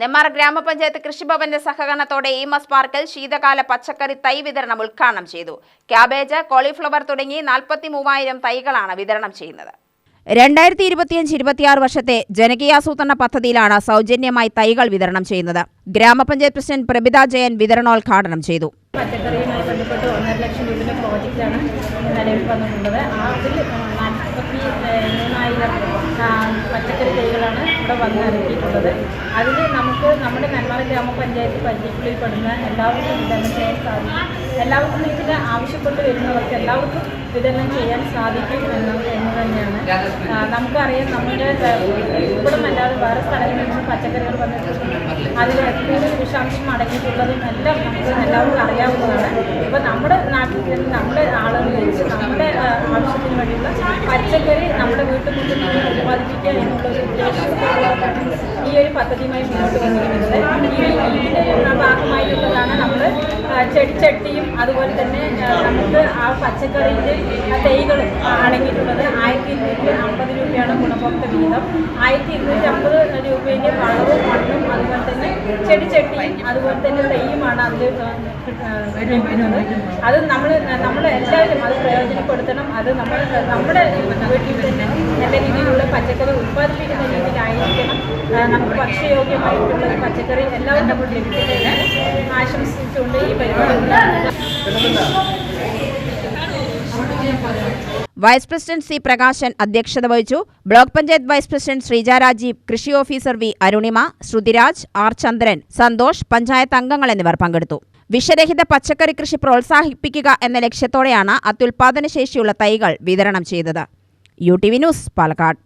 നെമ്മാർ ഗ്രാമപഞ്ചായത്ത് കൃഷിഭവന്റെ സഹകരണത്തോടെ ഈമസ് പാർക്കിൽ ശീതകാല പച്ചക്കറി തൈ വിതരണം ഉദ്ഘാടനം ചെയ്തു. ക്യാബേജ് കോളിഫ്ലവർ തുടങ്ങി നാൽപ്പത്തി മൂവായിരം തൈകളാണ് വിതരണം ചെയ്യുന്നത്. രണ്ടായിരത്തി ഇരുപത്തിയഞ്ച് ഇരുപത്തിയാറ് വർഷത്തെ ജനകീയാസൂത്രണ പദ്ധതിയിലാണ് സൗജന്യമായി തൈകൾ വിതരണം ചെയ്യുന്നത്. ഗ്രാമപഞ്ചായത്ത് പ്രസിഡന്റ് പ്രഭിത ജയൻ വിതരണോദ്ഘാടനം ചെയ്തു. പച്ചക്കറിയുമായി ബന്ധപ്പെട്ട് ഒന്നര ലക്ഷം രൂപയുടെ പ്രോജക്റ്റാണ് നിലവിൽ വന്നിട്ടുള്ളത്. അതിൽ നാൽപ്പത്തി മൂന്നായിരം പച്ചക്കറി തൈകളാണ് ഇവിടെ വന്ന് ഇറക്കിയിട്ടുള്ളത് അതിൽ നമുക്ക് നമ്മുടെ നെന്മാറ ഗ്രാമപഞ്ചായത്ത് പരിധിക്കുള്ളിൽ പെടുന്ന എല്ലാവർക്കും വിതരണം ചെയ്യാൻ സാധിക്കും. എല്ലാവർക്കും ഇതിൽ ആവശ്യപ്പെട്ട് വരുന്നവർക്ക് എല്ലാവർക്കും വിതരണം ചെയ്യാൻ സാധിക്കും എന്ന് എന്ന് തന്നെയാണ്. നമുക്കറിയാം നമ്മുടെ ഇവിടെ അല്ലാതെ വേറെ സ്ഥലങ്ങളിൽ നിന്ന് പച്ചക്കറികൾ വന്നിട്ടുണ്ട്. അതിൽ എത്ര വിഷാംശം അടങ്ങിയിട്ടുള്ളതും എല്ലാം നമുക്ക് എല്ലാവർക്കും അറിയാവുന്നതാണ്. ഇപ്പോൾ നമ്മുടെ നാട്ടിൽ നമ്മുടെ ആളുകൾ നമ്മുടെ ആവശ്യത്തിന് വേണ്ടിയുള്ള പച്ചക്കറി നമ്മുടെ വീട്ടിൽ നിന്ന് ഉത്പാദിപ്പിക്കുക എന്നുള്ള ഒരു ഈ ഒരു പദ്ധതിയുമായി മുന്നോട്ട് വന്നിരിക്കുന്നത്. ഈ ഇതിന്റെ ഭാഗമായിട്ടുള്ളതാണ് നമ്മൾ ചെടിച്ചട്ടിയും അതുപോലെ തന്നെ നമുക്ക് ആ പച്ചക്കറിയിൽ തൈകളും അടങ്ങിയിട്ടുള്ളത് ആയിരത്തി ഇരുന്നൂറ്റി അമ്പത് രൂപയാണ് ഗുണഭോക്ത വീതം. ആയിരത്തി ഇരുന്നൂറ്റി അമ്പത് രൂപയിന്റെ വളവും മണ്ണും അതുപോലെ തന്നെ ചെടിച്ചട്ടിയും അതുപോലെ തന്നെ തെയ്യുമാണ് അതിൽ അത് നമ്മൾ നമ്മൾ എല്ലാവരും അത് പ്രയോജനപ്പെടുത്തണം. അത് നമ്മൾ നമ്മുടെ വീട്ടിൽ തന്നെ നല്ല രീതിയിലുള്ള പച്ചക്കറി ഉത്പാദിപ്പിക്കുന്ന രീതിയിലായിരിക്കണം. നമുക്ക് ഭക്ഷ്യയോഗ്യമായിട്ടുള്ള പച്ചക്കറി എല്ലാവരും നമ്മൾ ലഭിക്കുന്നതിന് ആശംസിച്ചുകൊണ്ട് ഈ പരിപാടി. വൈസ് പ്രസിഡന്റ് സി പ്രകാശൻ അധ്യക്ഷത വഹിച്ചു. Block panchayat vice president Sreeja Rajeev കൃഷി officer V Arunima Shrutiraj R Chandran Santhosh panchayat അംഗങ്ങൾ എന്നിവർ പങ്കെടുത്തു. വിഷരഹിത പച്ചക്കറി കൃഷി പ്രോത്സാഹിപ്പിക്കുക എന്ന ലക്ഷ്യത്തോടെയാണ് അത്യുൽപാദന ശേഷിയുള്ള തൈകൾ വിതരണം ചെയ്തത്. U T V news Palakkad.